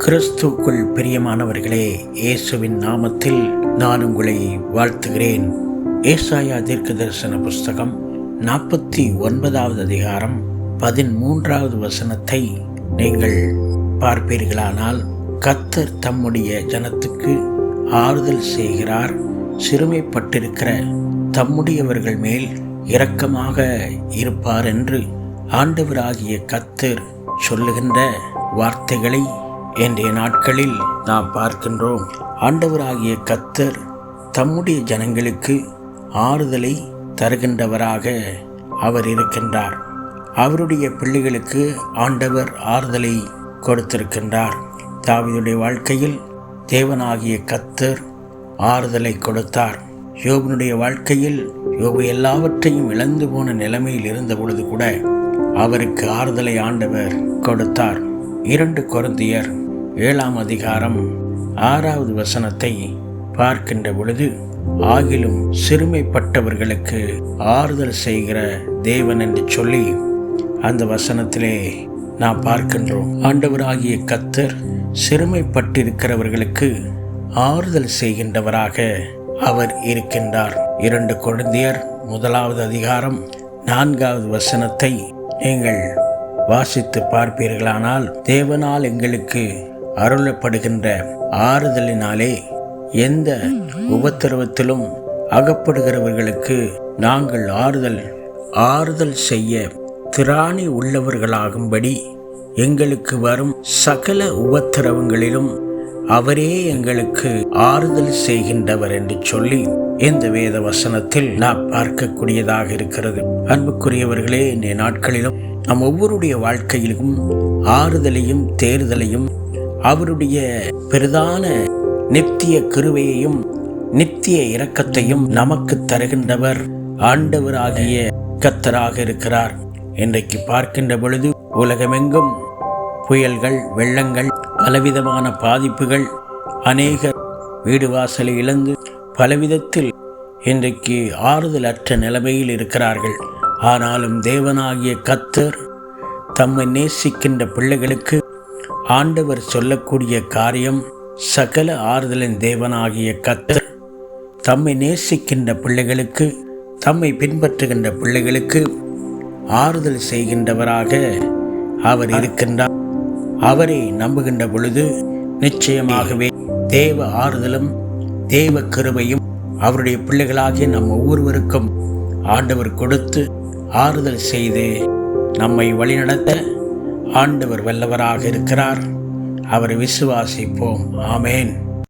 கிறிஸ்துக்குள் பிரியமானவர்களே இயேசுவின் நாமத்தில் நான் உங்களை வாழ்த்துகிறேன். ஏசாயா தீர்க்க தரிசன புஸ்தகம் நாற்பத்தி ஒன்பதாவது அதிகாரம் பதிமூன்றாவது வசனத்தை நீங்கள் பார்ப்பீர்களானால் கத்தர் தம்முடைய ஜனத்துக்கு ஆறுதல் செய்கிறார் சிறுமைப்பட்டிருக்கிற தம்முடையவர்கள் மேல் இரக்கமாக இருப்பார் என்று ஆண்டவராகிய கத்தர் சொல்லுகின்ற வார்த்தைகளை இன்றைய நாட்களில் நாம் பார்க்கின்றோம் ஆண்டவராகிய கத்தர் தம்முடைய ஜனங்களுக்கு ஆறுதலை தருகின்றவராக அவர் இருக்கின்றார். அவருடைய பிள்ளைகளுக்கு ஆண்டவர் ஆறுதலை கொடுத்திருக்கின்றார். தாவிதுடைய வாழ்க்கையில் தேவனாகிய கத்தர் ஆறுதலை கொடுத்தார். யோபனுடைய வாழ்க்கையில் யோபு எல்லாவற்றையும் இழந்து போன நிலைமையில் இருந்த பொழுது கூட அவருக்கு ஆறுதலை ஆண்டவர் கொடுத்தார். இரண்டு குழந்தையர் ஏழாம் அதிகாரம் ஆறாவது வசனத்தை பார்க்கின்ற பொழுது ஆகிலும் சிறுமைப்பட்டவர்களுக்கு ஆறுதல் செய்கிற தேவன் என்று சொல்லி அந்த வசனத்திலே நாம் பார்க்கின்றோம். ஆண்டவராகிய கத்தர் சிறுமைப்பட்டிருக்கிறவர்களுக்கு ஆறுதல் செய்கின்றவராக அவர் இருக்கின்றார். இரண்டு குழந்தையர் முதலாவது அதிகாரம் நான்காவது வசனத்தை நீங்கள் வாசித்து பார்ப்பீர்களானால் தேவனால் எங்களுக்கு அருளப்படுகின்ற ஆறுதலினாலே எந்த உபத்திரவத்திலும் அகப்படுகிறவர்களுக்கு நாங்கள் ஆறுதல் ஆறுதல் செய்ய திராணி உள்ளவர்களாகும்படி எங்களுக்கு வரும் சகல உபத்திரவங்களிலும் அவரே எங்களுக்கு ஆறுதல் செய்கின்றவர் என்று சொல்லி இந்த வேத வசனத்தில் நாம் பார்க்கக்கூடியதாக இருக்கிறது. அன்புக்குரியவர்களே இன்றைய நாட்களிலும் நம் ஒவ்வொருடைய வாழ்க்கையிலும் ஆறுதலையும் தேர்தலையும் அவருடைய பிரதான நித்திய கிருவையையும் நித்திய இரக்கத்தையும் நமக்கு தருகின்றவர் ஆண்டவராகிய கத்தராக இருக்கிறார். இன்றைக்கு பார்க்கின்ற பொழுது உலகமெங்கும் புயல்கள் வெள்ளங்கள் பலவிதமான பாதிப்புகள் அநேகர் வீடு வாசலை இழந்து பலவிதத்தில் இன்றைக்கு ஆறுதலற்ற நிலைமையில் இருக்கிறார்கள். ஆனாலும் தேவனாகிய கத்தர் தம்மை நேசிக்கின்ற பிள்ளைகளுக்கு ஆண்டவர் சொல்லக்கூடிய காரியம் சகல ஆறுதலின் தேவனாகிய கத்தர் தம்மை நேசிக்கின்ற பிள்ளைகளுக்கு தம்மை பின்பற்றுகின்ற பிள்ளைகளுக்கு ஆறுதல் செய்கின்றவராக அவர் இருக்கின்றார். அவரை நம்புகின்ற பொழுது நிச்சயமாகவே தேவ ஆறுதலும் தேவ கருவையும் அவருடைய பிள்ளைகளாகிய நம் ஒவ்வொருவருக்கும் ஆண்டவர் கொடுத்து ஆறுதல் செய்து நம்மை வழிநடத்த ஆண்டவர் வல்லவராக இருக்கிறார். அவரை விசுவாசிப்போம். ஆமேன்.